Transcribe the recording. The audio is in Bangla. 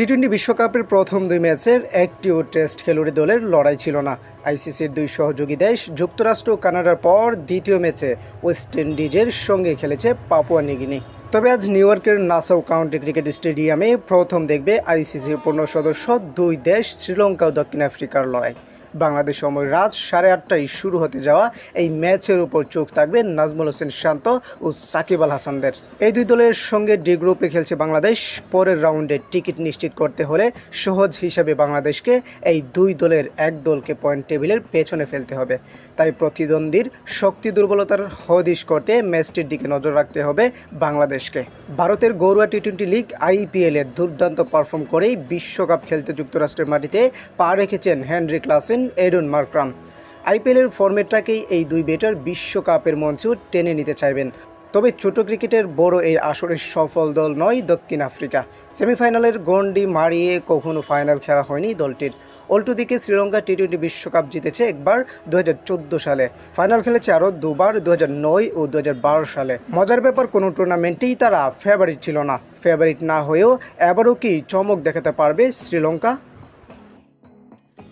টি টোয়েন্টি বিশ্বকাপের প্রথম দুই ম্যাচের একটিও টেস্ট খেলুড়ি দলের লড়াই ছিল না। আইসিসির দুই সহযোগী দেশ, যুক্তরাষ্ট্র ও কানাডার পর দ্বিতীয় ম্যাচে ওয়েস্ট ইন্ডিজের সঙ্গে খেলেছে পাপুয়া নিগিনি। তবে আজ নিউ ইয়র্কের নাসাউ কাউন্টি ক্রিকেট স্টেডিয়ামে প্রথম দেখবে আইসিসির পূর্ণ সদস্য দুই দেশ, শ্রীলঙ্কা ও দক্ষিণ আফ্রিকার লড়াই। বাংলাদেশ সময় রাত সাড়ে আটটায় শুরু হতে যাওয়া এই ম্যাচের উপর চোখ থাকবে নাজমুল হোসেন শান্ত ও সাকিব আল হাসানদের। এই দুই দলের সঙ্গে ডি গ্রুপে খেলছে বাংলাদেশ। পরের রাউন্ডে টিকিট নিশ্চিত করতে হলে সহজ হিসাবে বাংলাদেশকে এই দুই দলের এক দলকে পয়েন্ট টেবিলের পেছনে ফেলতে হবে। তাই প্রতিদ্বন্দ্বীর শক্তি দুর্বলতার হদিশ করতে ম্যাচটির দিকে নজর রাখতে হবে বাংলাদেশকে। ভারতের গৌরুয়া টি টোয়েন্টি লিগ আইপিএলে দুর্দান্ত পারফর্ম করেই বিশ্বকাপ খেলতে যুক্তরাষ্ট্রের মাটিতে পা রেখেছেন হেনরি ক্লাসেন। এডুন মার্ক্রাম। আইপিএলের ফর্মেটটাকেই এই দুই বেটার বিশ্বকাপের মঞ্চেও টেনে নিতে চাইবেন। তবে ছোট ক্রিকেটের বড় এই আসরের সফল দল নয় দক্ষিণ আফ্রিকা। সেমিফাইনালের গন্ডি মারিয়ে কখনো ফাইনাল খেলা হয়নি দলটির। দিকে শ্রীলঙ্কা টি টোয়েন্টি বিশ্বকাপ জিতেছে একবার দু হাজার চোদ্দ সালে। ফাইনাল খেলেছে আরও দুবার দু ও দু হাজার বারো সালে। মজার ব্যাপার, কোনো টুর্নামেন্টেই তারা ফেভারিট ছিল না। ফেভারিট না হয়েও এবারও কি চমক দেখাতে পারবে শ্রীলঙ্কা?